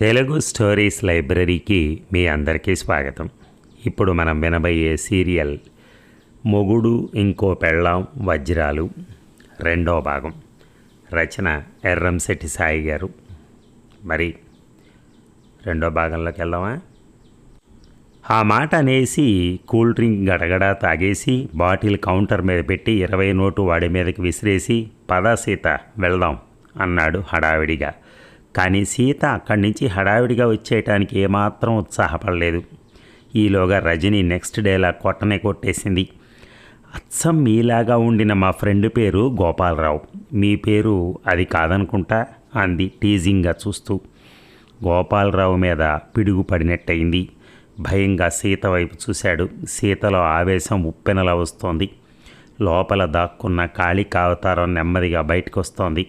Telugu stories లైబ్రరీకి మీ అందరికీ స్వాగతం. ఇప్పుడు మనం వినబోయే సీరియల్ మొగుడు ఇంకో పెళ్ళాం వజ్రాలు రెండో భాగం. రచన ఎర్రంశెట్టి సాయి గారు. మరి రెండో భాగంలోకి వెళ్దామా? ఆ మాట అనేసి కూల్ డ్రింక్ గడగడా తాగేసి బాటిల్ కౌంటర్ మీద పెట్టి ఇరవై నోటు వాడి మీదకి విసిరేసి పద సీత వెళ్దాం అన్నాడు హడావిడిగా. కానీ సీత అక్కడి నుంచి హడావిడిగా వచ్చేయటానికి ఏమాత్రం ఉత్సాహపడలేదు. ఈలోగా రజని నెక్స్ట్ డేలా కొట్టనే కొట్టేసింది. అచ్చం మీలాగా ఉండిన మా ఫ్రెండ్ పేరు గోపాలరావు. మీ పేరు అది కాదనుకుంటా? అంది టీజింగ్గా చూస్తూ. గోపాలరావు మీద పిడుగుపడినట్టయింది. భయంగా సీత వైపు చూశాడు. సీతలో ఆవేశం ఉప్పెనలా వస్తోంది. లోపల దాక్కున్న ఖాళీ కావతారం నెమ్మదిగా బయటకు వస్తోంది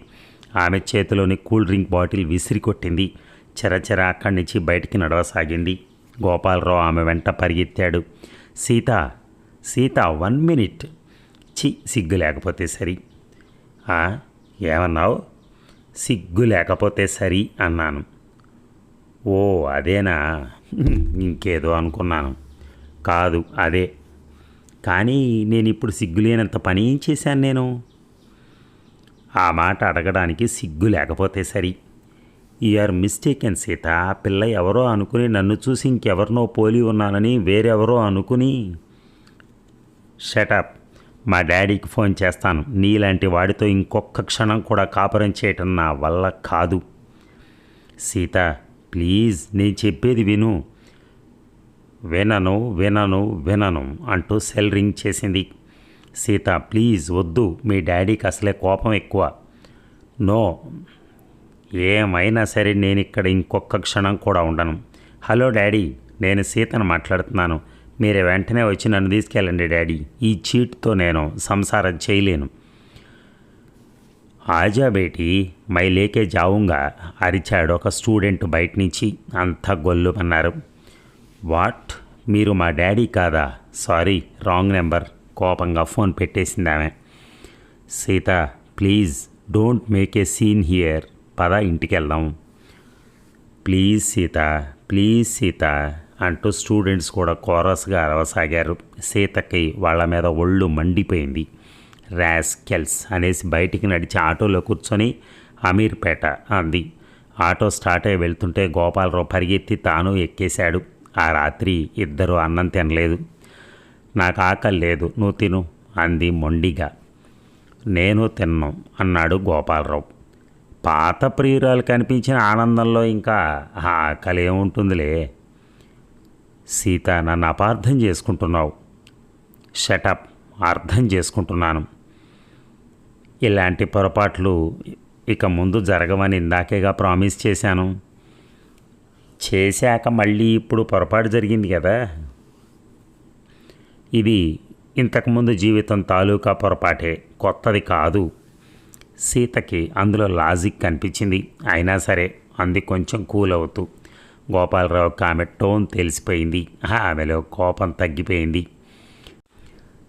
ఆమె చేతిలోని కూల్ డ్రింక్ బాటిల్ విసిరి కొట్టింది. చెరచెర అక్కడి నుంచి బయటికి నడవసాగింది. గోపాలరావు ఆమె వెంట పరిగెత్తాడు. Sita Sita one minute. చి సిగ్గు లేకపోతే సరి. ఏమన్నావు? సిగ్గు లేకపోతే సరి అన్నాను. ఓ అదేనా? ఇంకేదో అనుకున్నాను. కాదు అదే. కానీ నేను ఇప్పుడు సిగ్గులేనంత పని ఏం చేశాను నేను? ఆ మాట అడగడానికి సిగ్గు లేకపోతే సరి. ఆర్ మిస్టేకెన్ సీత ఆ పిల్ల ఎవరో అనుకుని నన్ను చూసి ఇంకెవరినో పోలి ఉన్నానని వేరెవరో అనుకుని షటప్ మా డాడీకి ఫోన్ చేస్తాను. నీలాంటి వాడితో ఇంకొక క్షణం కూడా కాపురం చేయటం నా వల్ల కాదు. సీత ప్లీజ్ నేను చెప్పేది విను. వినను వినను వినను అంటూ సెల్ రింగ్ చేసింది. సీత ప్లీజ్ వద్దు. మీ డాడీకి అసలే కోపం ఎక్కువ. నో. ఏమైనా సరే నేను ఇక్కడ ఇంకొక క్షణం కూడా ఉండను. హలో డాడీ నేను సీతను మాట్లాడుతున్నాను. మీరు వెంటనే వచ్చి నన్ను తీసుకెళ్ళండి డాడీ. ఈ చీట్తో నేను సంసారం చేయలేను. ఆజా బేటీ మై లేకే జావుంగా అరిచాడు ఒక స్టూడెంట్ బయట నుంచి. అంతా గొల్లుమన్నారు వాట్? మీరు మా డాడీ కాదా? Sorry wrong number. కోపంగా ఫోన్ పెట్టేసింది ఆమె. Sita please don't make a scene here. పద ఇంటికి వెళ్దాం ప్లీజ్ సీత ప్లీజ్ సీత అంటూ స్టూడెంట్స్ కూడా కోరస్గా అరవసాగారు. సీతకి వాళ్ళ మీద ఒళ్ళు మండిపోయింది. ర్యాస్కెల్స్ అనేసి బయటికి నడిచి ఆటోలో కూర్చొని అమీర్పేట అంది. ఆటో స్టార్ట్ అయి వెళ్తుంటే గోపాలరావు పరిగెత్తి తాను ఎక్కేశాడు. ఆ రాత్రి ఇద్దరు అన్నం తినలేదు. నాకు ఆకలి లేదు నువ్వు తిను అంది మొండిగా. నేను తిన్నాం అన్నాడు గోపాలరావు. పాత ప్రియురాలు కనిపించిన ఆనందంలో ఇంకా ఆ ఆకలి ఏముంటుందిలే. సీత నన్ను అపార్థం చేసుకుంటున్నావు. షటప్ అర్థం చేసుకుంటున్నాను. ఇలాంటి పొరపాట్లు ఇక ముందు జరగవని ఇందాకేగా ప్రామిస్ చేశాను. చేశాక మళ్ళీ ఇప్పుడు పొరపాటు జరిగింది కదా. ఇది ఇంతకుముందు జీవితం తాలూకా పొరపాటే కొత్తది కాదు. సీతకి అందులో లాజిక్ కనిపించింది. అయినా సరే అంది కొంచెం కూల్ అవుతూ గోపాలరావుకి ఆమె టోన్ తెలిసిపోయింది. ఆమెలో కోపం తగ్గిపోయింది.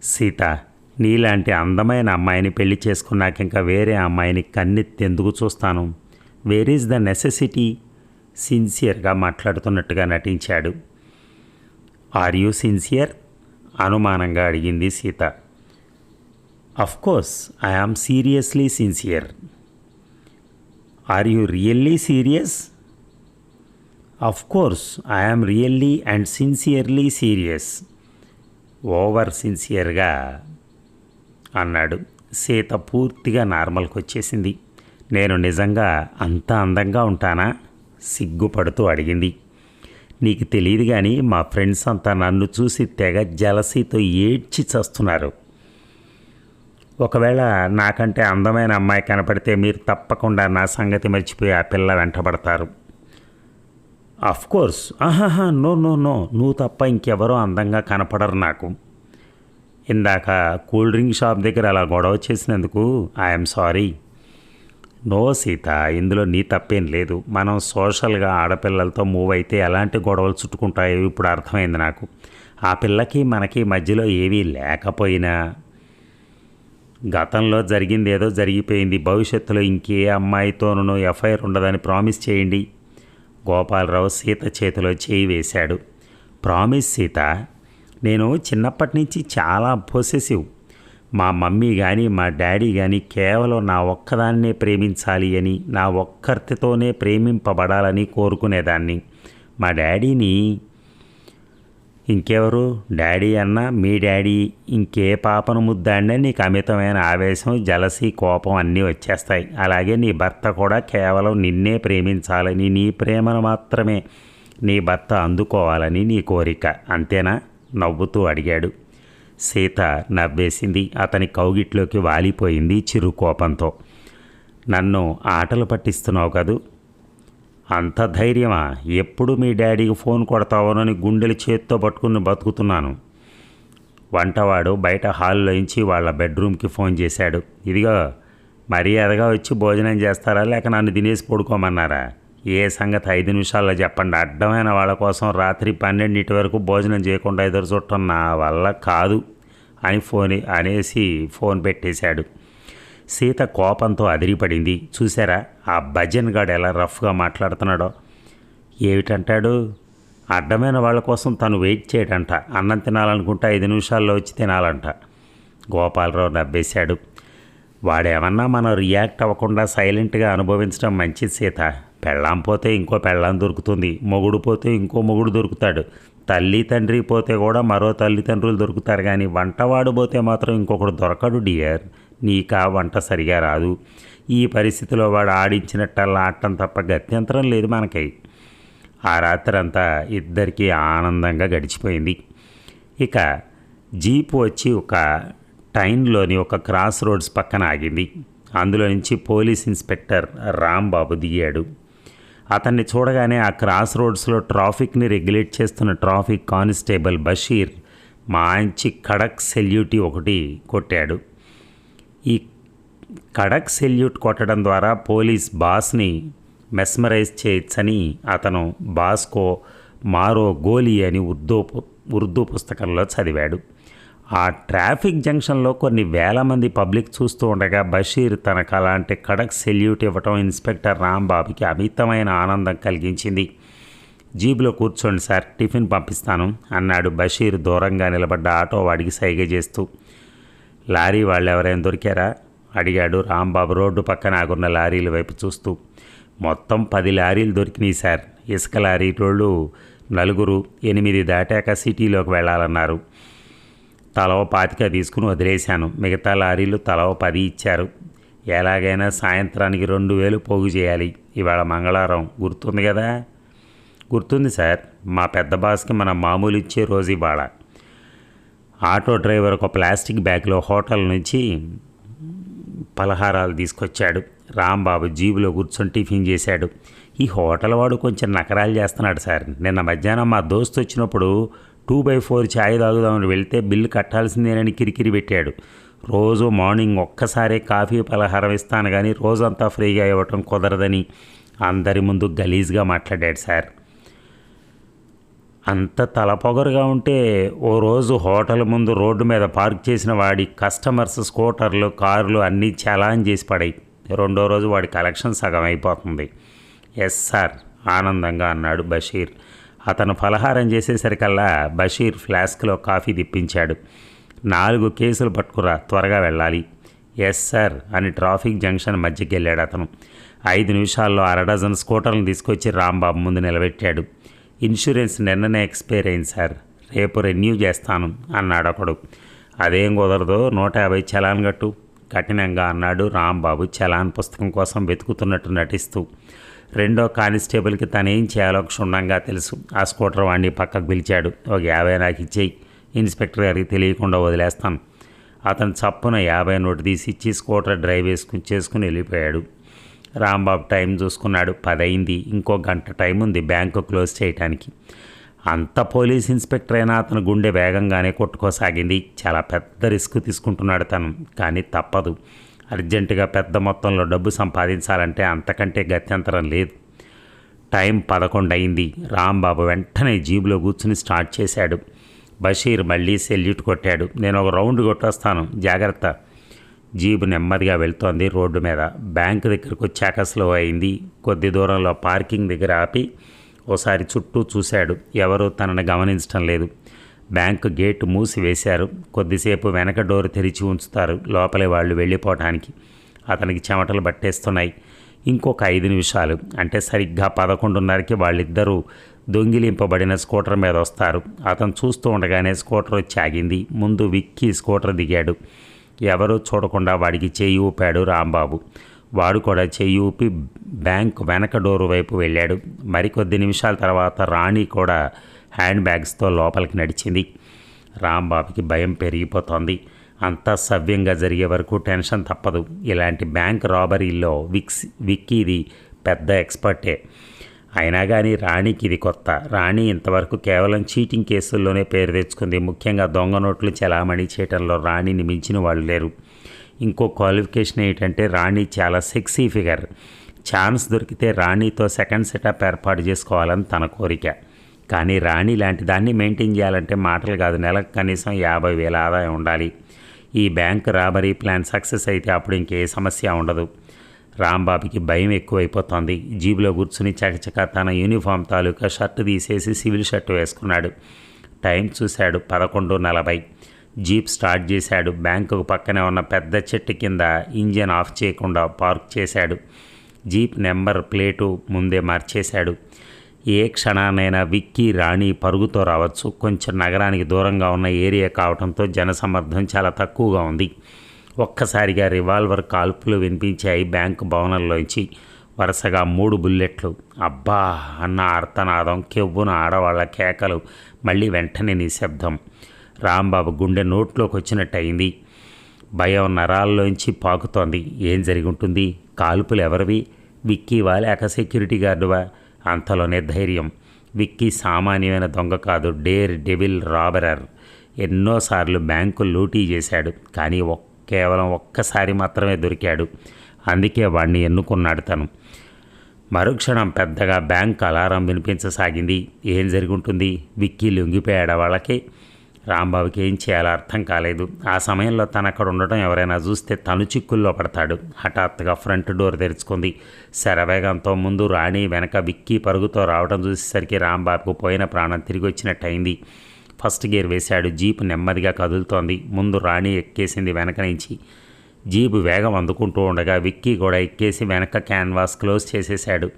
సీత నీలాంటి అందమైన అమ్మాయిని పెళ్ళి చేసుకున్నాక ఇంకా వేరే అమ్మాయిని కన్నెత్తెందుకు చూస్తాను? Where is the necessity? సిన్సియర్గా మాట్లాడుతున్నట్టుగా నటించాడు. Are you sincere? అనుమానంగా అడిగింది Sita. Of course I am I seriously sincere are you really serious of course I really and sincerely serious over సిన్సియర్గా అన్నాడు. సీత పూర్తిగా నార్మల్కి వచ్చేసింది నేను నిజంగా అంత అందంగా ఉంటానా? సిగ్గుపడుతూ అడిగింది. నీకు తెలియదు కానీ మా ఫ్రెండ్స్ అంతా నన్ను చూసి తెగ జలసీతో ఏడ్చి చస్తున్నారు. ఒకవేళ నాకంటే అందమైన అమ్మాయి కనపడితే మీరు తప్పకుండా నా సంగతి మర్చిపోయి ఆ పిల్ల వెంటబడతారు. కోర్స్ ఆహాహా నో నో నో. నువ్వు తప్ప ఇంకెవరో అందంగా కనపడరు నాకు. ఇందాక కూల్ డ్రింక్ షాప్ దగ్గర అలా గొడవ చేసినందుకు ఐఎమ్ సారీ నో సీత ఇందులో నీ తప్పేం లేదు. మనం సోషల్గా ఆడపిల్లలతో మూవ్ అయితే ఎలాంటి గొడవలు చుట్టుకుంటాయో ఇప్పుడు అర్థమైంది నాకు. ఆ పిల్లకి మనకి మధ్యలో ఏవీ లేకపోయినా గతంలో జరిగింది ఏదో జరిగిపోయింది. భవిష్యత్తులో ఇంకే అమ్మాయితోనూ ఎఫ్ఐఆర్ ఉండదని ప్రామిస్ చేయండి. గోపాలరావు సీత చేతిలో చేయి వేశాడు. ప్రామిస్ సీత నేను చిన్నప్పటి నుంచి చాలా పొసెసివ్ మా మమ్మీ కానీ మా డాడీ కానీ కేవలం నా ఒక్కదాన్నే ప్రేమించాలి అని నా ఒక్కరితోనే ప్రేమింపబడాలని కోరుకునేదాన్ని. మా డాడీని ఇంకెవరు? డాడీ అన్న మీ డాడీ ఇంకే పాపను ముద్దాడినా నీకు అమితమైన ఆవేశం జలసి కోపం అన్నీ వచ్చేస్తాయి. అలాగే నీ భర్త కూడా కేవలం నిన్నే ప్రేమించాలని నీ ప్రేమను మాత్రమే నీ భర్త అందుకోవాలని నీ కోరిక. అంతేనా? నవ్వుతూ అడిగాడు. సీత నవ్వేసింది. అతని కౌగిట్లోకి వాలిపోయింది చిరు కోపంతో. నన్ను ఆటలు పట్టిస్తున్నావు కదూ? అంత ధైర్యమా? ఎప్పుడు మీ డాడీకి ఫోన్ కొడతావోనని గుండెలు చేత్తో పట్టుకుని బతుకుతున్నాను. వంటవాడు బయట హాల్లోంచి వాళ్ళ బెడ్రూమ్కి ఫోన్ చేశాడు. ఇదిగో మర్యాదగా వచ్చి భోజనం చేస్తారా? లేక నన్ను తినేసి పడుకోమన్నారా? ఏ సంగతి ఐదు నిమిషాల్లో చెప్పండి. అడ్డమైన వాళ్ళ కోసం రాత్రి పన్నెండింటి వరకు భోజనం చేయకుండా ఎదురు చుట్టం నా వల్ల కాదు అని ఫోన్ అనేసి ఫోన్ పెట్టేశాడు. సీత కోపంతో అదిరిపడింది. చూసారా ఆ భజన్ గాడు ఎలా రఫ్గా మాట్లాడుతున్నాడో. ఏమిటంటాడు? అడ్డమైన వాళ్ళ కోసం తను వెయిట్ చేయడంట. అన్నం తినాలనుకుంటే ఐదు నిమిషాల్లో వచ్చి తినాలంట. గోపాలరావు నవ్వేశాడు. వాడేమన్నా మనం రియాక్ట్ అవ్వకుండా సైలెంట్గా అనుభవించడం మంచిది సీత. పెళ్ళాం పోతే ఇంకో పెళ్ళాం దొరుకుతుంది మొగుడు పోతే ఇంకో మొగుడు దొరుకుతాడు. తల్లి తండ్రి పోతే కూడా మరో తల్లిదండ్రులు దొరుకుతారు కానీ వంటవాడు పోతే మాత్రం ఇంకొకడు దొరకడు డియర్. నీకా వంట సరిగా రాదు. ఈ పరిస్థితిలో వాడు ఆడించినట్టల్లా ఆడటం తప్ప గత్యంతరం లేదు మనకి. ఆ రాత్రంతా ఇద్దరికీ ఆనందంగా గడిచిపోయింది. ఇక జీప్ వచ్చి ఒక టైన్లోని ఒక క్రాస్ రోడ్స్ పక్కన ఆగింది. అందులో నుంచి పోలీస్ ఇన్స్పెక్టర్ రాంబాబు దిగాడు. అతన్ని చూడగానే ఆ క్రాస్ రోడ్స్లో ట్రాఫిక్ని రెగ్యులేట్ చేస్తున్న ట్రాఫిక్ కానిస్టేబుల్ బషీర్ మంచి కడక్ సెల్యూటీ ఒకటి కొట్టాడు. ఈ కడక్ సెల్యూట్ కొట్టడం ద్వారా పోలీస్ బాస్ని మెస్మరైజ్ చేయొచ్చని అతను బాస్కో మారో గోలీ అని ఉర్దూ ఉర్దూ పుస్తకంలో చదివాడు. ఆ ట్రాఫిక్ జంక్షన్లో కొన్ని వేల మంది పబ్లిక్ చూస్తూ ఉండగా బషీర్ తనకు అలాంటి కడక్ సెల్యూట్ ఇవ్వటం ఇన్స్పెక్టర్ రాంబాబుకి అమితమైన ఆనందం కలిగించింది. జీబులో కూర్చోండి సార్ టిఫిన్ పంపిస్తాను అన్నాడు బషీర్ దూరంగా నిలబడ్డ ఆటో వాడికి సైగ చేస్తూ. లారీ వాళ్ళు ఎవరైనా దొరికారా? అడిగాడు రాంబాబు రోడ్డు పక్కన ఆగున్న లారీల వైపు చూస్తూ. మొత్తం పది లారీలు దొరికినాయి సార్. ఇసుక లారీ రోళ్ళు నలుగురు ఎనిమిది దాటాక సిటీలోకి వెళ్ళాలన్నారు. తలవ పాతిక తీసుకుని వదిలేశాను. మిగతా లారీలు తలవ పది ఇచ్చారు. ఎలాగైనా సాయంత్రానికి రెండు వేలు పోగు చేయాలి. ఇవాళ మంగళవారం. గుర్తుంది కదా? గుర్తుంది సార్. మా పెద్ద బాస్కి మన మామూలు ఇచ్చే రోజు ఇవాళ. ఆటో డ్రైవర్ ఒక ప్లాస్టిక్ బ్యాగ్లో హోటల్ నుంచి పలహారాలు తీసుకొచ్చాడు. రాంబాబు జీబులో కూర్చొని టిఫిన్ చేశాడు. ఈ హోటల్ వాడు కొంచెం నకరాలు చేస్తున్నాడు సార్. నిన్న మధ్యాహ్నం మా దోస్తు వచ్చినప్పుడు టూ బై ఫోర్ ఛాయ్ తాగుదామని వెళ్తే బిల్లు కట్టాల్సిందేనని కిరికిరి పెట్టాడు. రోజు మార్నింగ్ ఒక్కసారే కాఫీ పలహారం ఇస్తాను కానీ రోజంతా ఫ్రీగా ఇవ్వటం కుదరదని అందరి ముందు గలీజ్గా మాట్లాడాడు సార్. అంత తలపొగరుగా ఉంటే ఓ రోజు హోటల్ ముందు రోడ్డు మీద పార్క్ చేసిన వాడి కస్టమర్స్ స్కూటర్లు కార్లు అన్నీ చలాన్ చేసి పడాయి. రెండో రోజు వాడి కలెక్షన్ సగం అయిపోతుంది ఎస్ సార్ ఆనందంగా అన్నాడు బషీర్. అతను ఫలహారం చేసేసరికల్లా బషీర్ ఫ్లాస్క్లో కాఫీ తిప్పించాడు. నాలుగు కేసులు పట్టుకురా త్వరగా వెళ్ళాలి. ఎస్ సార్ అని ట్రాఫిక్ జంక్షన్ మధ్యకి వెళ్ళాడు అతను. ఐదు నిమిషాల్లో అరడజన్ స్కూటర్లను తీసుకొచ్చి రాంబాబు ముందు నిలబెట్టాడు. ఇన్సూరెన్స్ నిన్ననే ఎక్స్పైర్ అయింది సార్. రేపు రెన్యూ చేస్తాను అన్నాడు ఒకడు అదేం కుదరదు నూట యాభై చలాన్ కట్టు. కఠినంగా అన్నాడు రాంబాబు చలాన్ పుస్తకం కోసం వెతుకుతున్నట్టు నటిస్తూ. రెండో కానిస్టేబుల్కి తనేం చేయాలో క్షుణ్ణంగా తెలుసు. ఆ స్కూటర్ వాడిని పక్కకు పిలిచాడు. ఒక యాభై నాకు ఇచ్చేయి. ఇన్స్పెక్టర్ గారికి తెలియకుండా వదిలేస్తాను. అతను చప్పున యాభై నోటు తీసి ఇచ్చి స్కూటర్ డ్రైవ్ వేసుకుని చేసుకుని వెళ్ళిపోయాడు. రాంబాబు టైం చూసుకున్నాడు. పదైంది. ఇంకో గంట టైం ఉంది బ్యాంకు క్లోజ్ చేయటానికి. అంత పోలీస్ ఇన్స్పెక్టర్ అయినా అతను గుండె వేగంగానే కొట్టుకోసాగింది. చాలా పెద్ద రిస్క్ తీసుకుంటున్నాడు తను. కానీ తప్పదు. అర్జెంటుగా పెద్ద మొత్తంలో డబ్బు సంపాదించాలంటే అంతకంటే గత్యంతరం లేదు. టైం పదకొండు అయింది రాంబాబు వెంటనే జీబులో కూర్చుని స్టార్ట్ చేశాడు. బషీర్ మళ్ళీ సెల్యూట్ కొట్టాడు. నేను ఒక రౌండ్ కొట్టొస్తాను. జాగ్రత్త. జీబు నెమ్మదిగా వెళ్తోంది రోడ్డు మీద. బ్యాంకు దగ్గరకు వచ్చాక స్లో అయింది. కొద్ది దూరంలో పార్కింగ్ దగ్గర ఆపి ఓసారి చుట్టూ చూశాడు. ఎవరూ తనని గమనించటం లేదు. బ్యాంకు గేటు మూసి వేశారు. కొద్దిసేపు వెనక డోరు తెరిచి ఉంచుతారు. లోపలి వాళ్ళు వెళ్ళిపోవటానికి. అతనికి చెమటలు పట్టేస్తున్నాయి ఇంకొక ఐదు నిమిషాలు. అంటే సరిగ్గా పదకొండున్నరకి వాళ్ళిద్దరూ దొంగిలింపబడిన స్కూటర్ మీద వస్తారు. అతను చూస్తూ ఉండగానే స్కూటర్ వచ్చి ఆగింది. ముందు విక్కి స్కూటర్ దిగాడు. ఎవరూ చూడకుండా వాడికి చేయి ఊపాడు రాంబాబు. వాడు కూడా చేయి ఊపి బ్యాంక్ వెనక డోరు వైపు వెళ్ళాడు. మరికొద్ది నిమిషాల తర్వాత రాణి కూడా హ్యాండ్ బ్యాగ్స్తో లోపలికి నడిచింది. రాంబాబుకి భయం పెరిగిపోతోంది. అంతా సవ్యంగా జరిగే వరకు టెన్షన్ తప్పదు. ఇలాంటి బ్యాంక్ రాబరీల్లో విక్స్ విక్కీది పెద్ద ఎక్స్పర్టే. అయినా కానీ రాణికి ఇది కొత్త. రాణి ఇంతవరకు కేవలం చీటింగ్ కేసుల్లోనే పేరు తెచ్చుకుంది. ముఖ్యంగా దొంగ నోట్లు చలామణి చేయటంలో రాణిని మించిన వాళ్ళు లేరు. ఇంకో క్వాలిఫికేషన్ ఏంటంటే రాణి చాలా సెక్సీ ఫిగర్. ఛాన్స్ దొరికితే రాణితో సెకండ్ సెటప్ ఏర్పాటు చేసుకోవాలని తన కోరిక. కానీ రాణి లాంటి దాన్ని మెయింటైన్ చేయాలంటే మాటలు కాదు. నెలకు కనీసం యాభై వేల ఆదాయం ఉండాలి. ఈ బ్యాంక్ రాబరీ ప్లాన్ సక్సెస్ అయితే అప్పుడు ఇంకే సమస్య ఉండదు. రాంబాబుకి భయం ఎక్కువైపోతోంది. జీబులో కూర్చుని చకచక తన యూనిఫామ్ తాలూకా షర్ట్ తీసేసి సివిల్ షర్ట్ వేసుకున్నాడు. టైం చూశాడు పదకొండు నలభై. జీప్ స్టార్ట్ చేశాడు. బ్యాంకుకు పక్కనే ఉన్న పెద్ద చెట్టు కింద ఇంజన్ ఆఫ్ చేయకుండా పార్క్ చేశాడు. జీప్ నెంబర్ ప్లేటు ముందే మార్చేశాడు. ఏ క్షణానైనా విక్కీ రాణి పరుగుతో రావచ్చు. కొంచెం నగరానికి దూరంగా ఉన్న ఏరియా కావడంతో జనసమర్థం చాలా తక్కువగా ఉంది. ఒక్కసారిగా రివాల్వర్ కాల్పులు వినిపించాయి బ్యాంకు భవనంలోంచి. వరుసగా మూడు బుల్లెట్లు. అబ్బా! అన్న అర్థనాదం కెవ్వున ఆడవాళ్ళ కేకలు. మళ్ళీ వెంటనే నిశ్శబ్దం రాంబాబు గుండె నోట్లోకి వచ్చినట్టు అయింది భయం నరాల్లోంచి పాకుతోంది. ఏం జరిగి ఉంటుంది? కాల్పులు ఎవరివి? విక్కీవా లేక సెక్యూరిటీ గార్డువా? అంతలోనే ధైర్యం. విక్కీ సామాన్యమైన దొంగ కాదు డేర్ డెవిల్ రాబరర్. ఎన్నోసార్లు బ్యాంకు లూటీ చేశాడు కానీ ఒక్ కేవలం ఒక్కసారి మాత్రమే దొరికాడు. అందుకే వాడిని ఎన్నుకున్నాడు తను. మరుక్షణం పెద్దగా బ్యాంక్ అలారం వినిపించసాగింది. ఏం జరిగి ఉంటుంది? విక్కీ లొంగిపోయాడు వాళ్ళకి? రాంబాబుకి ఏం చేయాలో అర్థం కాలేదు. ఆ సమయంలో తను అక్కడ ఉండటం ఎవరైనా చూస్తే తను చిక్కుల్లో పడతాడు. హఠాత్తుగా ఫ్రంట్ డోర్ తెరుచుకుంది. శరవేగంతో ముందు రాణి వెనక విక్కీ పరుగుతో రావడం చూసేసరికి రాంబాబుకు పోయిన ప్రాణం తిరిగి వచ్చినట్టయింది. ఫస్ట్ గేర్ వేశాడు. జీపు నెమ్మదిగా కదులుతోంది. ముందు రాణి ఎక్కేసింది వెనక నుంచి. జీపు వేగం అందుకుంటూ ఉండగా విక్కీ కూడా ఎక్కేసి వెనక క్యాన్వాస్ క్లోజ్ చేసేశాడు.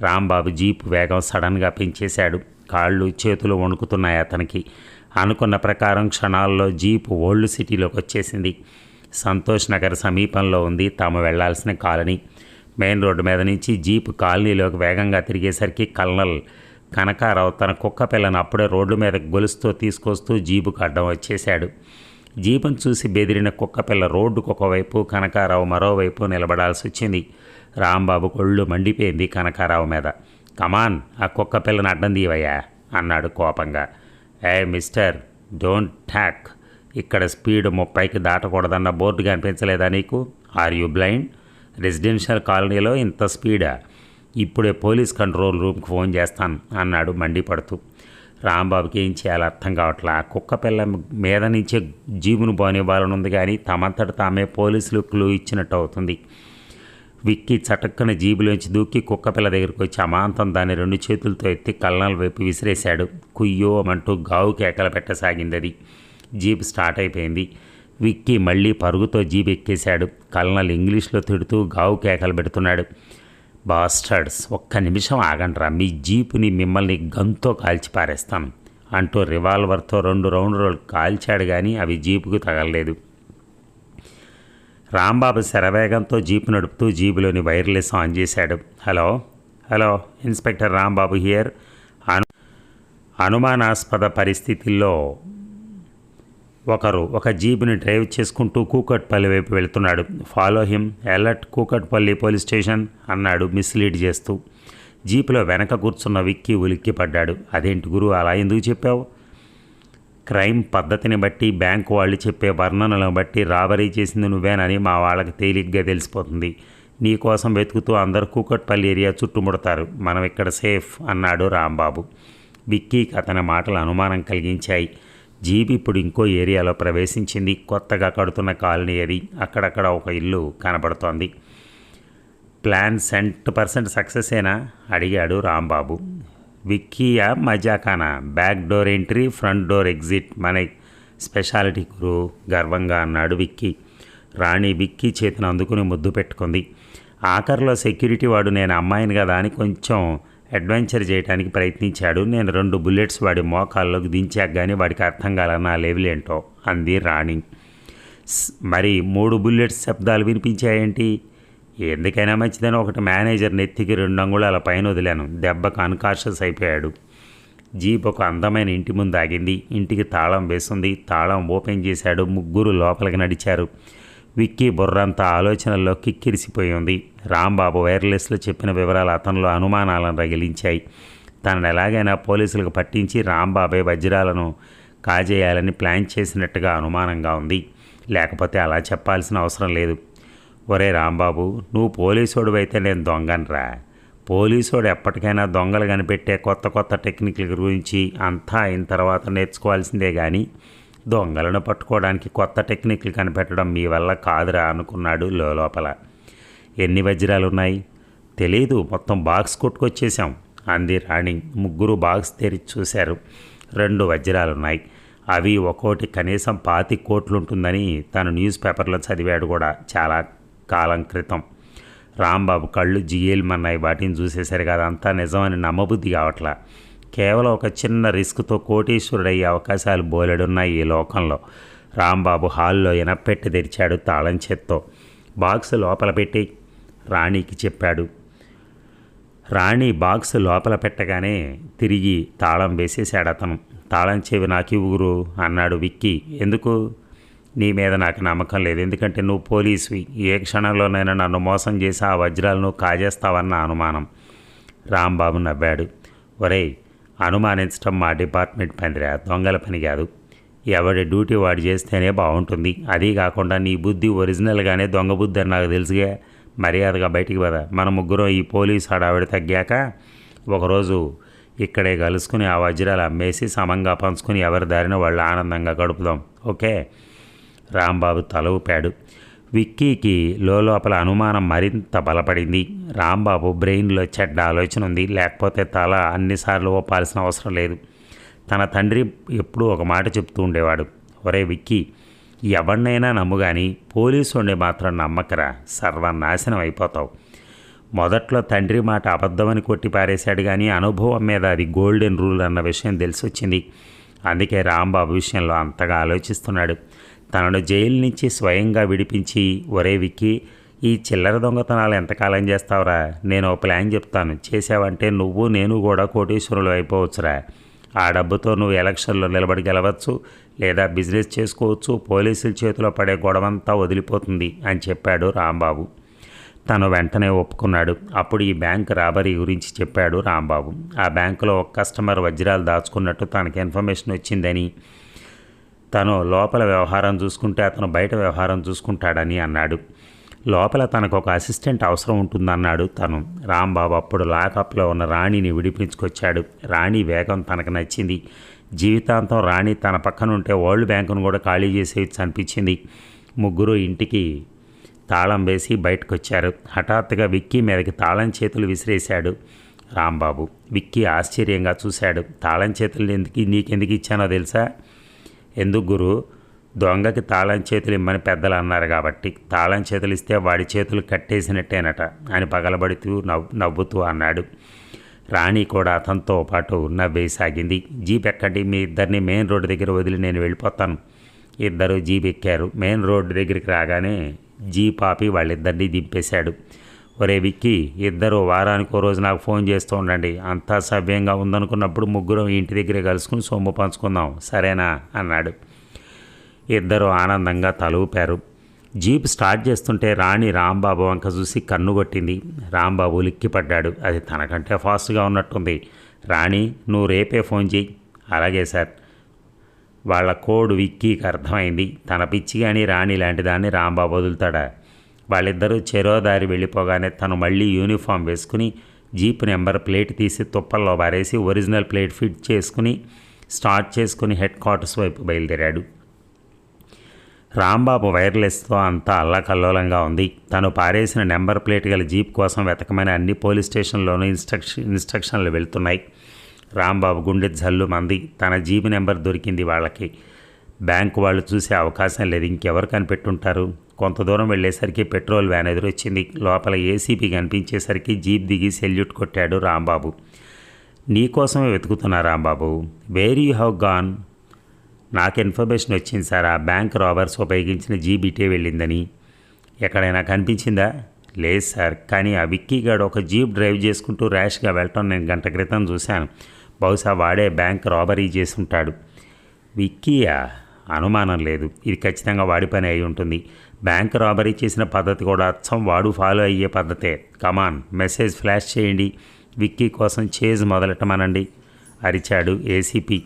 రాంబాబు జీపు వేగం సడన్గా పెంచేశాడు. కాళ్ళు చేతులు వణుకుతున్నాయి అతనికి. అనుకున్న ప్రకారం క్షణాల్లో జీపు ఓల్డ్ సిటీలోకి వచ్చేసింది సంతోష్ నగర్ సమీపంలో ఉంది. తాము వెళ్ళాల్సిన కాలనీ. మెయిన్ రోడ్డు మీద నుంచి జీపు కాలనీలోకి వేగంగా తిరిగేసరికి కల్నల్ కనకారావు తన కుక్క పిల్లను అప్పుడే రోడ్డు మీద గొలుస్తూ తీసుకొస్తూ జీపుకు అడ్డం వచ్చేశాడు. జీపును చూసి బెదిరిన కుక్కపిల్ల రోడ్డుకు ఒకవైపు కనకారావు మరోవైపు నిలబడాల్సి వచ్చింది. రాంబాబు కొళ్ళు మండిపోయింది కనకారావు మీద. కమాన్ ఆ కుక్క పిల్లని అడ్డం తీవయ్యా అన్నాడు కోపంగా. ఏ మిస్టర్ డోంట్ ట్యాక్ ఇక్కడ స్పీడ్ ముప్పైకి దాటకూడదన్న బోర్డు కనిపించలేదా నీకు? Are you blind? రెసిడెన్షియల్ కాలనీలో ఇంత స్పీడా? ఇప్పుడే పోలీస్ కంట్రోల్ రూమ్కి ఫోన్ చేస్తాను అన్నాడు మండిపడుతూ. రాంబాబుకి ఏం చేయాలో అర్థం కావట్లా? ఆ కుక్క పిల్ల మీద నుంచే జీబును పోనివ్వాలనుంది కానీ తమంతట తామే పోలీసులు క్లూ ఇచ్చినట్టు అవుతుంది. విక్కి చటక్కన జీబులోంచి దూకి కుక్కపిల్ల దగ్గరికి వచ్చి అమాంతం దాన్ని రెండు చేతులతో ఎత్తి కల్నాల వైపు విసిరేశాడు. కుయ్యో అంటూ గావు కేకలు పెట్టసాగింది అది జీప్ స్టార్ట్ అయిపోయింది. విక్కి మళ్ళీ పరుగుతో జీప్ ఎక్కేశాడు. కల్నల్ ఇంగ్లీష్లో తిడుతూ గావు కేకలు పెడుతున్నాడు. బాస్టర్డ్స్ ఒక్క నిమిషం ఆగండ్రా. మీ జీపుని మిమ్మల్ని గంతో కాల్చి పారేస్తాను అంటూ రివాల్వర్తో రెండు రౌండ్ రోలు కాల్చాడు కానీ అవి జీపుకు తగలలేదు. రాంబాబు శరవేగంతో జీపు నడుపుతూ జీబులోని వైర్లెస్ ఆన్ చేశాడు. Hello? Hello inspector Rambabu here. అను అనుమానాస్పద పరిస్థితుల్లో ఒకరు ఒక జీబుని డ్రైవ్ చేసుకుంటూ కూకట్పల్లి వైపు వెళ్తున్నాడు. Follow him alert Kukatpally police station అన్నాడు మిస్లీడ్ చేస్తూ. జీపులో వెనక కూర్చున్న విక్కి ఉలిక్కి పడ్డాడు అదేంటి గురు అలా ఎందుకు చెప్పావు? క్రైమ్ పద్ధతిని బట్టి బ్యాంకు వాళ్ళు చెప్పే వర్ణనలను బట్టి రాబరీ చేసింది నువ్వేనని మా వాళ్ళకి తేలిగ్గా తెలిసిపోతుంది. నీ కోసం వెతుకుతూ అందరు కూకట్పల్లి ఏరియా చుట్టుముడతారు. మనం ఇక్కడ సేఫ్ అన్నాడు రాంబాబు. విక్కీకి అతని మాటలు అనుమానం కలిగించాయి. జీప్ ఇప్పుడు ఇంకో ఏరియాలో ప్రవేశించింది. కొత్తగా కడుతున్న కాలనీ అది. అక్కడక్కడ ఒక ఇల్లు కనబడుతోంది. ప్లాన్ సెంట్ పర్సెంట్ సక్సెసేనా? అడిగాడు రాంబాబు. విక్కీయా మజాఖానా back door entry front door exit. మన స్పెషాలిటీ గురు గర్వంగా అన్నాడు విక్కీ. రాణి విక్కీ చేతిని అందుకుని ముద్దు పెట్టుకుంది. ఆఖరిలో సెక్యూరిటీ వాడు నేను అమ్మాయిని కదా అని కొంచెం అడ్వెంచర్ చేయడానికి ప్రయత్నించాడు. నేను రెండు బుల్లెట్స్ వాడి మోకాల్లోకి దించాక కానీ వాడికి అర్థం కాల నా లెవెల్ అంది రాణి. మరి మూడు బుల్లెట్స్ శబ్దాలు వినిపించాయేంటి? ఎందుకైనా మంచిదని ఒకటి మేనేజర్ నెత్తికి రెండు అంగుళాల పైన వదిలాను. దెబ్బకు అన్కాన్షియస్ అయిపోయాడు. జీప్ ఒక అందమైన ఇంటి ముందు ఆగింది. ఇంటికి తాళం వేసింది. తాళం ఓపెన్ చేశాడు. ముగ్గురు లోపలికి నడిచారు. విక్కీ బుర్రంతా ఆలోచనల్లో కిక్కిరిసిపోయి ఉంది. రాంబాబు వైర్లెస్లో చెప్పిన వివరాలు అతనిలో అనుమానాలను రగిలించాయి. తనను ఎలాగైనా పోలీసులకు పట్టించి రాంబాబే వజ్రాలను కాజేయాలని ప్లాన్ చేసినట్టుగా అనుమానంగా ఉంది. లేకపోతే అలా చెప్పాల్సిన అవసరం లేదు. ఒరే రాంబాబు నువ్వు పోలీసోడు అయితే నేను దొంగనరా. పోలీసోడు ఎప్పటికైనా దొంగలు కనిపెట్టే కొత్త కొత్త టెక్నిక్ల గురించి అంతా అయిన తర్వాత నేర్చుకోవాల్సిందే కానీ దొంగలను పట్టుకోవడానికి కొత్త టెక్నిక్లు కనిపెట్టడం మీ వల్ల కాదురా అనుకున్నాడు లోపల ఎన్ని వజ్రాలు ఉన్నాయి తెలీదు మొత్తం బాక్స్ కొట్టుకొచ్చేసాం అంది రాణి ముగ్గురు బాక్స్ తెరిచి చూశారు. రెండు వజ్రాలు ఉన్నాయి అవి ఒక్కోటి కనీసం పాతి కోట్లుంటుందని తను న్యూస్ పేపర్లో చదివాడు కూడా. చాలా కాలం క్రితం. రాంబాబు కళ్ళు జియేల్మన్నాయి వాటిని చూసేసరికి అదంతా నిజమని నమ్మబుద్ధి కావట్లా. కేవలం ఒక చిన్న రిస్క్తో కోటీశ్వరుడయ్యే అవకాశాలు బోలెడున్నాయి ఈ లోకంలో. రాంబాబు హాల్లో ఎనపెట్టి తెరిచాడు తాళం చేత్తో. బాక్స్ లోపల పెట్టి రాణికి చెప్పాడు. రాణి బాక్స్ లోపల పెట్టగానే తిరిగి తాళం వేసేశాడు అతను తాళం చెవి నాకు ఇవ్వుగురు అన్నాడు విక్కీ. ఎందుకు? నీ మీద నాకు నమ్మకం లేదు. ఎందుకంటే నువ్వు పోలీసువి. ఏ క్షణంలోనైనా నన్ను మోసం చేసి ఆ వజ్రాలను కాజేస్తావన్న అనుమానం. రాంబాబు నవ్వాడు. ఒరేయ్ అనుమానించడం మా డిపార్ట్మెంట్ పనిరా? దొంగల పని కాదు. ఎవడి డ్యూటీ వాడు చేస్తేనే బాగుంటుంది. అదీ కాకుండా నీ బుద్ధి ఒరిజినల్గానే దొంగ బుద్ధి అని నాకు తెలుసుగా. మర్యాదగా బయటికి పద. మన ముగ్గురం ఈ పోలీస్ హడావిడి తగ్గాక ఒకరోజు ఇక్కడే కలుసుకుని ఆ వజ్రాలు అమ్మేసి సమంగా పంచుకుని ఎవరి దారిన వాళ్ళు ఆనందంగా గడుపుదాం. ఓకే? రాంబాబు తల ఊపాడు. విక్కీకి లోపల అనుమానం మరింత బలపడింది. రాంబాబు బ్రెయిన్లో చెడ్డ ఆలోచన ఉంది. లేకపోతే తల అన్నిసార్లు ఒప్పాల్సిన అవసరం లేదు. తన తండ్రి ఎప్పుడూ ఒక మాట చెప్తూ ఉండేవాడు. ఒరే విక్కీ ఎవరినైనా నమ్ముగాని పోలీసుండే మాత్రం నమ్మకరా. సర్వనాశనం అయిపోతావు. మొదట్లో తండ్రి మాట అబద్ధమని కొట్టి పారేశాడు కానీ అనుభవం మీద అది గోల్డెన్ రూల్ అన్న విషయం తెలిసొచ్చింది. అందుకే రాంబాబు విషయంలో అంతగా ఆలోచిస్తున్నాడు. తనను జైలు నుంచి స్వయంగా విడిపించి ఒరే విక్కి ఈ చిల్లర దొంగతనాలు ఎంతకాలం చేస్తావురా? నేను ప్లాన్ చెప్తాను. చేసావంటే నువ్వు నేను కూడా కోటీశ్వరులు అయిపోవచ్చురా. ఆ డబ్బుతో నువ్వు ఎలక్షన్లో నిలబడి గెలవచ్చు లేదా బిజినెస్ చేసుకోవచ్చు పోలీసుల చేతిలో పడే గొడవంతా వదిలిపోతుంది అని చెప్పాడు రాంబాబు. తను వెంటనే ఒప్పుకున్నాడు. అప్పుడు ఈ బ్యాంక్ రాబరీ గురించి చెప్పాడు రాంబాబు. ఆ బ్యాంకులో ఒక కస్టమర్ వజ్రాలు దాచుకున్నట్టు తనకి ఇన్ఫర్మేషన్ వచ్చిందని తను లోపల వ్యవహారం చూసుకుంటే అతను బయట వ్యవహారం చూసుకుంటాడని అన్నాడు. లోపల తనకు ఒక అసిస్టెంట్ అవసరం ఉంటుందన్నాడు తను. రాంబాబు అప్పుడు లాకప్లో ఉన్న రాణిని విడిపించుకొచ్చాడు. రాణి వేగం తనకు నచ్చింది. జీవితాంతం రాణి తన పక్కన ఉంటే వరల్డ్ బ్యాంకును కూడా ఖాళీ చేసేయచ్చు అనిపించింది. ముగ్గురు ఇంటికి తాళం వేసి బయటకు వచ్చారు హఠాత్తుగా విక్కీ మీదకి తాళం చేతులు విసిరేశాడు రాంబాబు. విక్కీ ఆశ్చర్యంగా చూశాడు. తాళం చేతులు ఎందుకు నీకెందుకు ఇచ్చానో తెలుసా? ఎందుకు గురు? దొంగకి తాళం చేతులు ఇమ్మని పెద్దలు అన్నారు కాబట్టి. తాళం చేతులు ఇస్తే వాడి చేతులు కట్టేసినట్టేనట అని పగలబడుతూ నవ్వు నవ్వుతూ అన్నాడు. రాణి కూడా అతనితో పాటు నవ్వేసాగింది. జీప్ ఎక్కండి మీ ఇద్దరిని మెయిన్ రోడ్డు దగ్గర వదిలి నేను వెళ్ళిపోతాను. ఇద్దరు జీప్ ఎక్కారు. మెయిన్ రోడ్డు దగ్గరికి రాగానే జీప్ ఆపి వాళ్ళిద్దరినీ దింపేశాడు. ఒరే విక్కీ ఇద్దరు వారానికి ఓ రోజు నాకు ఫోన్ చేస్తూ ఉండండి. అంతా సవ్యంగా ఉందనుకున్నప్పుడు ముగ్గురం ఇంటి దగ్గర కలుసుకుని సొమ్ము పంచుకుందాం. సరేనా? అన్నాడు. ఇద్దరు ఆనందంగా తలూపారు. జీప్ స్టార్ట్ చేస్తుంటే రాణి రాంబాబు వంక చూసి కన్ను కొట్టింది. రాంబాబు లిక్కిపడ్డాడు అది తనకంటే ఫాస్ట్గా ఉన్నట్టుంది. రాణి నువ్వు రేపే ఫోన్ చేయి అలాగే సార్. వాళ్ళ కోడ్ విక్కీకి అర్థమైంది. తన పిచ్చి కానీ రాణి లాంటి దాన్ని రాంబాబు వదులుతాడా? వాళ్ళిద్దరూ చెరోదారి వెళ్ళిపోగానే తను మళ్ళీ యూనిఫామ్ వేసుకుని జీప్ నెంబర్ ప్లేట్ తీసి తుప్పల్లో బారేసి ఒరిజినల్ ప్లేట్ ఫిట్ చేసుకుని స్టార్ట్ చేసుకుని హెడ్ క్వార్టర్స్ వైపు బయలుదేరాడు. రాంబాబు వైర్లెస్తో అంతా అల్లకల్లోలంగా ఉంది. తను పారేసిన నెంబర్ ప్లేట్ గల జీప్ కోసం వెతకమైన అన్ని పోలీస్ స్టేషన్లోనూ ఇన్స్ట్రక్షన్ ఇన్స్ట్రక్షన్లు వెళ్తున్నాయి. రాంబాబు గుండె జల్లు మంది తన జీప్ నెంబర్ దొరికింది వాళ్ళకి. బ్యాంకు వాళ్ళు చూసే అవకాశం లేదు. ఇంకెవరు కనిపెట్టుంటారు? కొంత దూరం వెళ్ళేసరికి పెట్రోల్ వ్యాన్ ఎదురొచ్చింది. లోపల ఏసీపీ కనిపించేసరికి జీప్ దిగి సెల్యూట్ కొట్టాడు రాంబాబు. నీకోసమే వెతుకుతున్నా Rambabu. Where you have gone నాకు ఇన్ఫర్మేషన్ వచ్చింది సార్. ఆ బ్యాంక్ రాబర్స్ ఉపయోగించిన జీబీటీ వెళ్ళిందని. ఎక్కడైనా కనిపించిందా? లేదు సార్. కానీ ఆ విక్కీ గాడు ఒక జీప్ డ్రైవ్ చేసుకుంటూ ర్యాష్గా వెళ్ళటం నేను గంట క్రితం చూశాను. బహుశా వాడే బ్యాంక్ రాబరీ చేసి ఉంటాడు విక్కీయా? అనుమానం లేదు. ఇది ఖచ్చితంగా వాడి పని అయి ఉంటుంది. బ్యాంక్ రాబరీ చేసిన పద్ధతి కూడా అచ్చం వాడు ఫాలో అయ్యే పద్ధతే. కమాన్ మెసేజ్ ఫ్లాష్ చేయండి. విక్కీ కోసం చేజ్ మొదలెట్టమనండి అరిచాడు ఏసీపీ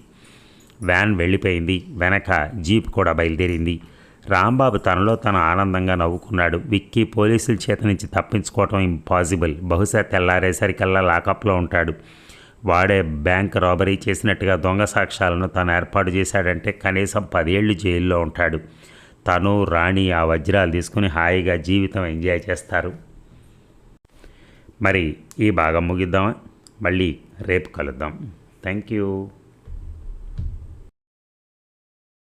వ్యాన్ వెళ్ళిపోయింది. వెనక జీప్ కూడా బయలుదేరింది. రాంబాబు తనలో తను ఆనందంగా నవ్వుకున్నాడు. విక్కీ పోలీసుల చేత నుంచి తప్పించుకోవటం ఇంపాసిబుల్ బహుశా తెల్లారేసరికల్లా లాకప్లో ఉంటాడు. వాడే బ్యాంక్ రాబరీ చేసినట్టుగా దొంగ సాక్ష్యాలను తను ఏర్పాటు చేశాడంటే కనీసం పదేళ్ళు జైల్లో ఉంటాడు. తను రాణి ఆ వజ్రాలు తీసుకుని హాయిగా జీవితం ఎంజాయ్ చేస్తారు. మరి ఈ భాగం ముగిద్దామా? మళ్ళీ రేపు కలుద్దాం. Thank you.